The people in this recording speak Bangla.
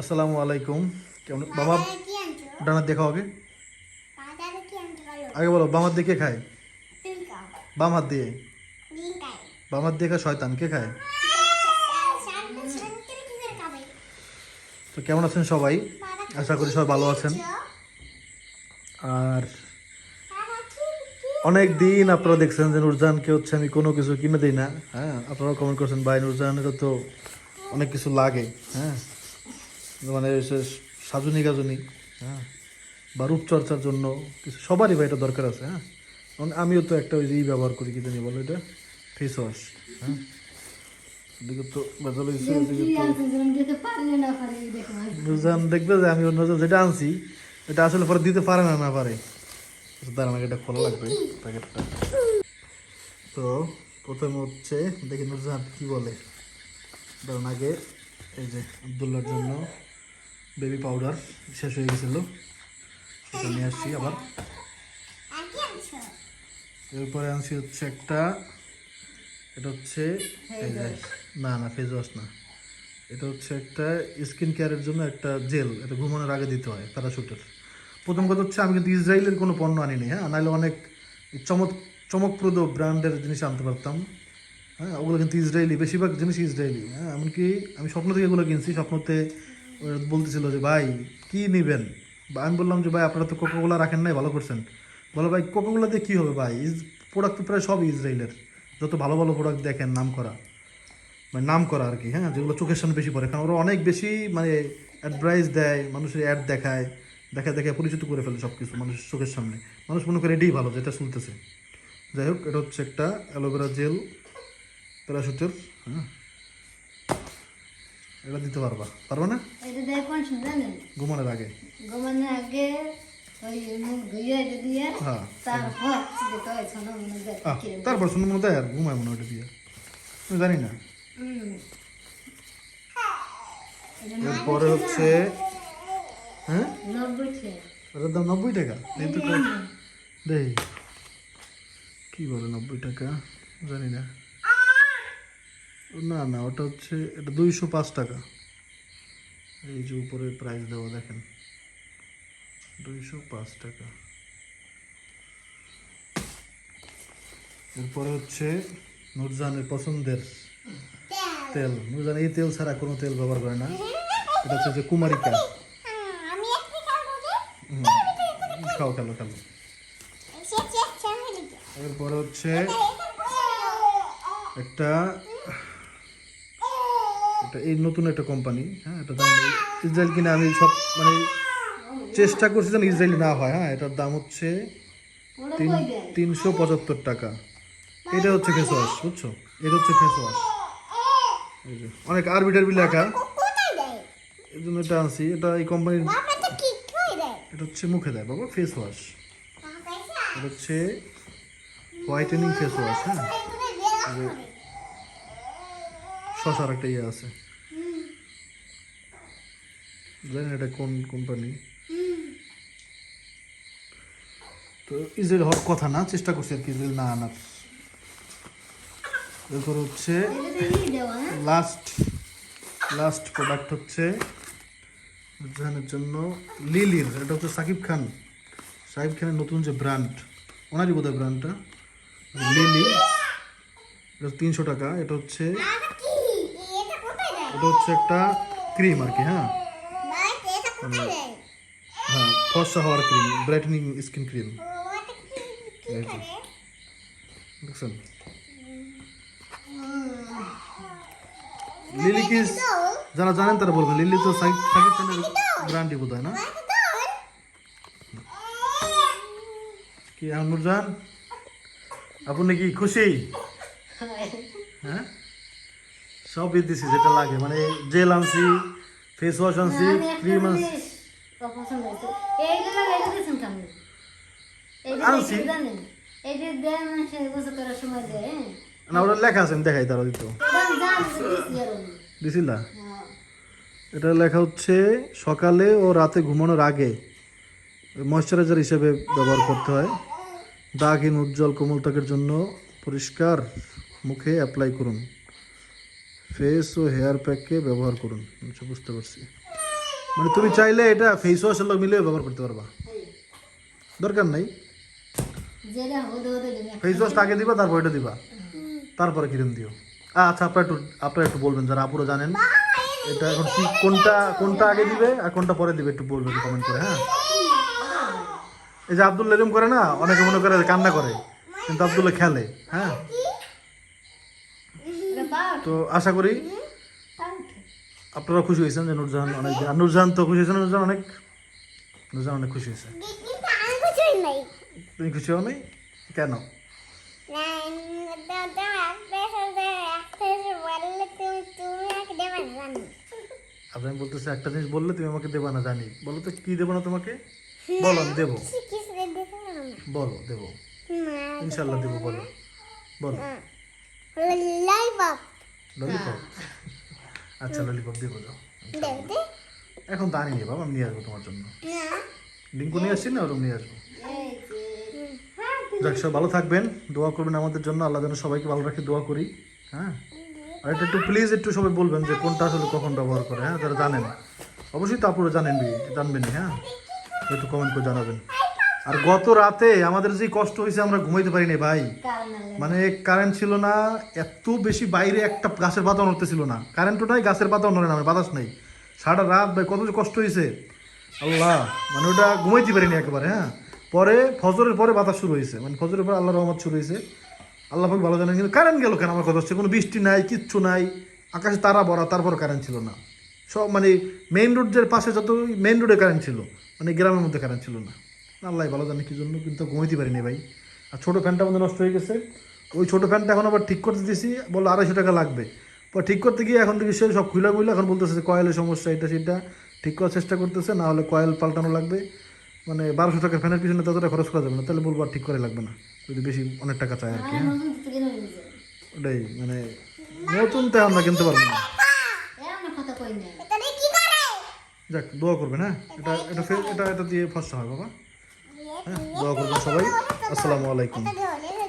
আসসালামু আলাইকুম। কেমন বাবা ডানা দেখা আগে আগে বলো, বাম হাত দিয়ে কে খায়? বাম হাত দিয়ে? বাম হাত দিয়ে খায় শয়তান, কে খায়? তো কেমন আছেন সবাই? আশা করি সবাই ভালো আছেন। আর অনেক দিন আপনারা দেখছেন যে নুরজানকে হচ্ছে আমি কোনো কিছু কিনে দিই না হ্যাঁ? আপনারা কমেন্ট করছেন, ভাই নুরজানেরও তো অনেক কিছু লাগে হ্যাঁ? মানে সাজুনি গাজুনি হ্যাঁ? বা রূপচর্চার জন্য কিছু সবারই ভাই এটা দরকার আছে হ্যাঁ? কারণ আমিও তো একটা ওই যে ব্যবহার করি কি জানি বলো এটা? ফেস ওয়াশ হ্যাঁ? এদিকে তো হয়েছে দেখবে যে আমি অন্য যেটা আনছি এটা আসলে পরে দিতে পারে না না পারে। দাঁড়ান আগে এটা খোলা লাগবে প্যাকেটটা। তো প্রথমে হচ্ছে দেখি নুরজান কি বলে। দাঁড়ান আগে এই যে আবদুল্লার জন্য বেবি পাউডার শেষ হয়ে গেছিল। সেটা নিয়ে আসছি আবার। এরপরে আনছি হচ্ছে একটা এটা হচ্ছে না না ফেস ওয়াশ না। এটা হচ্ছে একটা স্কিন কেয়ারের জন্য একটা জেল এটা ঘুমানোর আগে দিতে হয় প্যারাশুটের প্রথম কথা হচ্ছে আমি কিন্তু ইসরায়েলের কোনো পণ্য আনিনি হ্যাঁ? নাহলে অনেক চমক চমকপ্রদ ব্র্যান্ডের জিনিস আনতে পারতাম। হ্যাঁ ওগুলো কিন্তু ইসরায়েলি, বেশিরভাগ জিনিস ইসরায়েলি হ্যাঁ এমনকি আমি স্বপ্ন থেকে এগুলো কিনছি, স্বপ্নতে বলতেছিল যে, ভাই, কি নেবেন? বা আমি বললাম যে, ভাই, আপনারা তো কোকাকোলা রাখেন নাই, ভালো করছেন। বলো, ভাই কোকাকোলা দিয়ে কী হবে ভাই? প্রোডাক্ট তো প্রায় সব ইসরায়েলের, যত ভালো ভালো প্রোডাক্ট দেখেন নাম করা মানে নাম করা আর কি হ্যাঁ যেগুলো চোখের সামনে বেশি পড়ে, কারণ ওরা অনেক বেশি মানে অ্যাডভাইস দেয়, মানুষের অ্যাড দেখায় দেখা দেখে পরিচিত করে ফেলে সব কিছু মানুষের চোখের সামনে। মানুষ মনে করে এটাই ভালো, যেটা শুনতেছে যাই হোক, এটা হচ্ছে একটা অ্যালোভেরা জেল। প্যারাশুটের হ্যাঁ এটা দিতে পারবা। পারবা না? ঘুমানোর আগে। ঘুমানোর আগে হ্যাঁ। তারপর হয় শুনে মনে দেয় আর ঘুমায় মনে হয় ওটা দিয়ে। আমি জানি না। এরপরে হচ্ছে হ্যাঁ? নব্বই টাকা। ওটার দাম নব্বই টাকা? এই তো কয়- দেখি কি বলে নব্বই টাকা? জানি না। না না, ওটা হচ্ছে, এটা দুইশো পাঁচ টাকা। এই যে উপরে প্রাইস দেওয়া, দেখেন। দুইশো পাঁচ টাকা। এরপরে হচ্ছে নুরজানের পছন্দের তেল। নুরজান, এই তেল ছাড়া কোনো তেল ব্যবহার করে না। এটা হচ্ছে যে কুমারিকা খাও, খেলো খেলো। এরপরে হচ্ছে একটা এটা এই নতুন একটা কোম্পানি হ্যাঁ এটা দাম ইসরায়েল কিনে আমি সব মানে চেষ্টা করছি যেন ইসরায়েলি না হয় হ্যাঁ এটার দাম হচ্ছে তিন তিনশো পঁচাত্তর টাকা। এটা হচ্ছে ফেস ওয়াশ বুঝছ? এটা হচ্ছে ফেস ওয়াশ অনেক আরবি টারবি লেখা। এই জন্য এটা আনছি। এটা এই কোম্পানির এটা হচ্ছে মুখে দেয় বাবা ফেস ওয়াশ এটা হচ্ছে হোয়াইটেনিং ফেস ওয়াশ হ্যাঁ। শশার একটা ইয়ে আছে। জানি এটা কোন কোম্পানি তো ইসরায়েল হওয়ার কথা না, চেষ্টা করছি আর কি ইসরায়েল না আনার। এরপর হচ্ছে লাস্ট লাস্ট প্রোডাক্ট হচ্ছে জাহানের জন্য লিলির এটা হচ্ছে সাকিব খান। সাকিব খানের নতুন যে ব্র্যান্ড ওনারই বোধহয় ব্র্যান্ডটা লিলি এটা তিনশো টাকা, এটা হচ্ছে এটা হচ্ছে একটা ক্রিম আর কি হ্যাঁ? হ্যাঁ ফর্সা হওয়ার ক্রিম ব্রাইটেনিং স্কিন ক্রিম দেখছেন? লিলি কি যারা জানেন তারা বলবেন লিলি তো সাকিব খানের ব্র্যান্ডই বোধ না? কি নুরজান আপনি কি খুশি? হ্যাঁ? সবই দিছি যেটা লাগে। মানে জেল আনছি ফেস ওয়াশ আনছি ক্রিম আনছি। হ্যাঁ? না ওটা লেখা আছে আমি দেখাই তারা দিত দিছিলা? হ্যাঁ। এটা লেখা হচ্ছে সকালে ও রাতে ঘুমানোর আগে ময়শ্চারাইজার হিসেবে ব্যবহার করতে হয়। দাগহীন উজ্জ্বল কোমল ত্বকের জন্য পরিষ্কার মুখে অ্যাপ্লাই করুন। ফেস ও হেয়ার প্যাককে ব্যবহার করুন। আচ্ছা বুঝতে পারছি। মানে তুমি চাইলে এটা ফেস ওয়াশের লোক মিলিয়ে ব্যবহার করতে পারবা। দরকার নাই। ফেস ওয়াশটা আগে দিবা তারপর এটা দিবা। তারপরে ক্রিম দিও। আচ্ছা আপনারা একটু আপনারা একটু বলবেন যারা আপুরা জানেন। এটা এখন কি কোনটা কোনটা আগে দিবে আর কোনটা পরে দিবে একটু বলবেন কমেন্ট করে হ্যাঁ? এই যে আব্দুল্লাহ এরকম করে না অনেকে মনে করে কান্না করে কিন্তু আব্দুল্লাহ খেলে হ্যাঁ? তো আশা করি আপনারা খুশি হয়েছেন যে নুরজাহান অনেক নুরজাহান তো খুশি হয়েছে না নুরজাহান অনেক নুরজাহান অনেক খুশি হয়েছে। তুমি খুশি হও নাই? কেন? আপনি আমি বলতেছি একটা জিনিস বললে তুমি আমাকে দেবা না, জানি। বলো তো, কি দেবো না তোমাকে? বলো, আমি দেবো। বলো, দেবো। ইনশাল্লাহ দেবো, বলো। বলো। ললিপপ আচ্ছা ললিপপ দেবো যাও এখন তো আনিনি বাবা আমি নিয়ে আসব তোমার জন্য। ডিঙ্কু নিয়ে আসছি না ওরকম নিয়ে আসব। যাক সব ভালো থাকবেন দোয়া করবেন আমাদের জন্য আল্লাহ যেন সবাইকে ভালো রাখে দোয়া করি হ্যাঁ? আর এটা একটু প্লিজ একটু সবাই বলবেন যে কোনটা আসলে কখন ব্যবহার করে হ্যাঁ যারা জানেন। অবশ্যই তো আপনারা জানেন জানবেনই হ্যাঁ? একটু কমেন্ট করে জানাবেন। আর গত রাতে আমাদের যে কষ্ট হয়েছে, আমরা ঘুমাইতে পারিনি ভাই। মানে কারেন্ট ছিল না, এত বেশি বাইরে একটা গাছের পাতা নড়তে ছিল না। কারেন্টও নাই গাছের পাতাও নড়ে না বাতাস নাই। সারা রাত ভাই, কত কষ্ট হয়েছে আল্লাহ মানে ওটা ঘুমাইতে পারিনি একেবারে হ্যাঁ। পরে, ফজরের পরে বাতাস শুরু হয়েছে মানে ফজরের পরে আল্লাহ রহমত শুরু হয়েছে আল্লাহ পাক ভালো জানেন কিন্তু কারেন্ট গেল কেন? আমার কথা হচ্ছে, কোনো বৃষ্টি নাই, কিচ্ছু নাই। আকাশে তারা ভরা, তারপর কারেন্ট ছিল না। সব মানে মেইন রোডের পাশে যত মেইন রোডে কারেন্ট ছিল মানে গ্রামের মধ্যে কারেন্ট ছিল না। আল্লাহ ভালো জানে কি জন্য কিন্তু ঘুমাইতে পারিনি ভাই। আর ছোটো ফ্যানটা আমাদের নষ্ট হয়ে গেছে। ওই ছোটো ফ্যানটা এখন আবার ঠিক করতে দিয়েছি বলল আড়াইশো টাকা লাগবে। পর ঠিক করতে গিয়ে এখন থেকে সে সব খুলে খুলে এখন বলতেছে যে কয়েলের সমস্যা এটা সেটা। ঠিক করার চেষ্টা করতেছে না হলে কয়েল পাল্টানো লাগবে। মানে বারোশো টাকার ফ্যানের পিছনে ততটা খরচ করা যাবে না তাহলে বলব আর ঠিক করে লাগবে না। যদি বেশি অনেক টাকা চায় আর কি হ্যাঁ নিয়েছে ওটাই মানে নতুন তো আমরা কিনতে পারব না। এমন কথা কই নাই। কি করে? যাক দোয়া করবেন হ্যাঁ? এটা এটা এটা এটা দিয়ে ফসা হয় বাবা। হ্যাঁ দোয়া করবেন সবাই। আসসালামু আলাইকুম।